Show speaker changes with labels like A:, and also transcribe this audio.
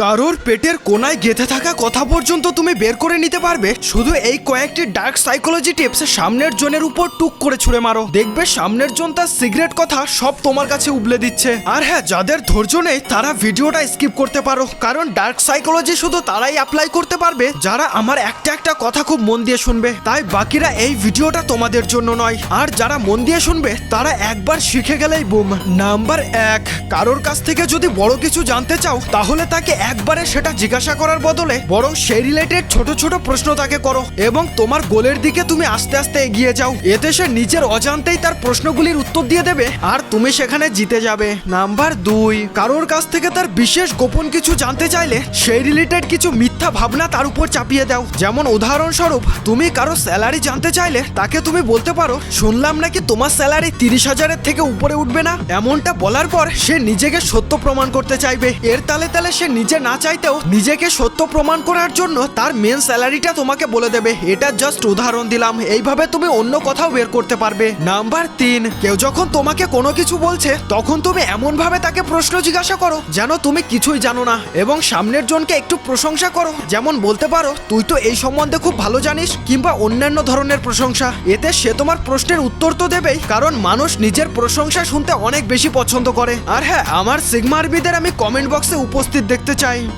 A: কারোর পেটের কোনায় গেঁথে থাকা কথা পর্যন্ত তুমি বের করে নিতে পারবে। শুধু এই কয়েকটি ডার্ক সাইকোলজি টিপস সামনের জনের উপর টুক করে ছুঁড়ে মারো। দেখবে সামনের জন তার সিগারেট কথা সব তোমার কাছে উবলে দিচ্ছে। আর হ্যাঁ যাদের ধৈর্য নেই, তারা ভিডিওটা স্কিপ করতে পারো। কারণ ডার্ক সাইকোলজি শুধু তারাই অ্যাপ্লাই করতে পারবে, যারা আমার একটা একটা কথা খুব মন দিয়ে শুনবে। তাই বাকিরা এই ভিডিওটা তোমাদের জন্য নয়। আর যারা মন দিয়ে শুনবে, তারা একবার শিখে গেলেই বুম নাম্বার এক, কারোর কাছ থেকে যদি বড় কিছু জানতে চাও, তাহলে তাকে একবারে সেটা জিজ্ঞাসা করার বদলে বরং সেই রিলেটেড ছোট ছোট প্রশ্ন তাকে করো এবং তোমার গোলের দিকে তুমি আস্তে আস্তে এগিয়ে যাও। এতে সে নিজের অজান্তেই তার প্রশ্নগুলির উত্তর দিয়ে দেবে আর তুমি সেখানে জিতে যাবে। নাম্বার দুই, কারোর কাছ থেকে তার বিশেষ গোপন কিছু জানতে চাইলে সেই রিলেটেড কিছু মিথ্যা ভাবনা তার উপর চাপিয়ে দাও। যেমন উদাহরণস্বরূপ, তুমি কারও স্যালারি জানতে চাইলে তাকে তুমি বলতে পারো, শুনলাম নাকি তোমার স্যালারি তিরিশ হাজারের থেকে উপরে উঠবে না? এমনটা বলার পর সে নিজেকে সত্য প্রমাণ করতে চাইবে। এর তালে তালে সে নিজে না চাইতেও নিজেকে সত্য প্রমাণ করার জন্য তার মেন স্যালারিটা তোমাকে বলে দেবে। এটা জাস্ট উদাহরণ দিলাম। এইভাবে তুমি অন্য কথাও বের করতে পারবে। নাম্বার তিন, কেউ যখন তোমাকে কোনো কিছু বলছে, তখন তুমি এমন ভাবে তাকে প্রশ্ন জিজ্ঞাসা করো যেন তুমি কিছুই জানো না এবং সামনের জনকে একটু প্রশংসা করো। যেমন বলতে পারো, তুই তো এই সম্বন্ধে খুব ভালো জানিস কিংবা অন্যান্য ধরনের প্রশংসা। এতে সে তোমার প্রশ্নের উত্তর তো দেবেই, কারণ মানুষ নিজের প্রশংসা শুনতে অনেক বেশি পছন্দ করে। আর হ্যাঁ আমার সিগমারবিদের আমি কমেন্ট বক্সে উপস্থিত দেখতে ちゃい。